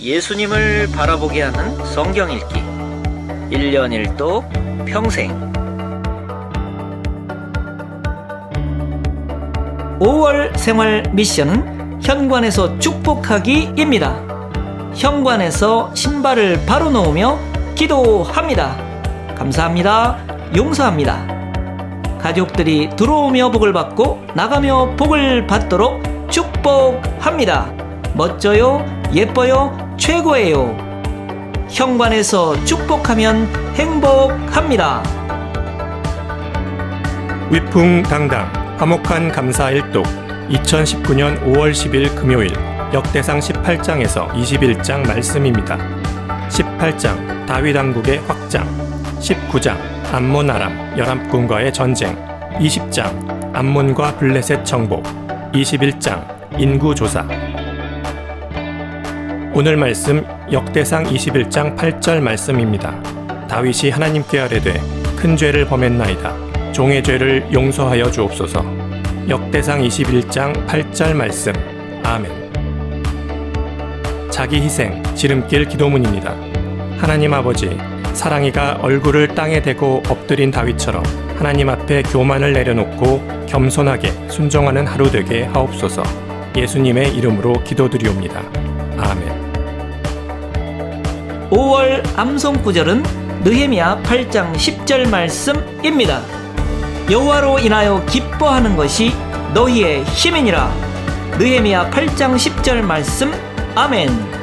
예수님을 바라보게 하는 성경 읽기 1년 1독 평생 5월 생활 미션은 현관에서 축복하기입니다. 현관에서 신발을 바로 놓으며 기도합니다. 감사합니다. 용서합니다. 가족들이 들어오며 복을 받고 나가며 복을 받도록 축복합니다. 멋져요, 예뻐요, 최고예요. 현관에서 축복하면 행복합니다. 위풍당당 화목한 감사 일독 2019년 5월 10일 금요일 역대상 18장에서 21장 말씀입니다. 18장 다윗 왕국의 확장 19장 암몬 아람 열합군과의 전쟁 20장 암몬과 블레셋 정복 21장 인구 조사 오늘 말씀 역대상 21장 8절 말씀입니다. 다윗이 하나님께 아뢰되 큰 죄를 범했나이다. 종의 죄를 용서하여 주옵소서. 역대상 21장 8절 말씀. 아멘. 자기 희생 지름길 기도문입니다. 하나님 아버지, 사랑이가 얼굴을 땅에 대고 엎드린 다윗처럼 하나님 앞에 교만을 내려놓고 겸손하게 순종하는 하루 되게 하옵소서. 예수님의 이름으로 기도드리옵니다. 아멘. 5월 암송 구절은 느헤미야 8장 10절 말씀입니다. 여호와로 인하여 기뻐하는 것이 너희의 힘이니라. 느헤미야 8장 10절 말씀. 아멘.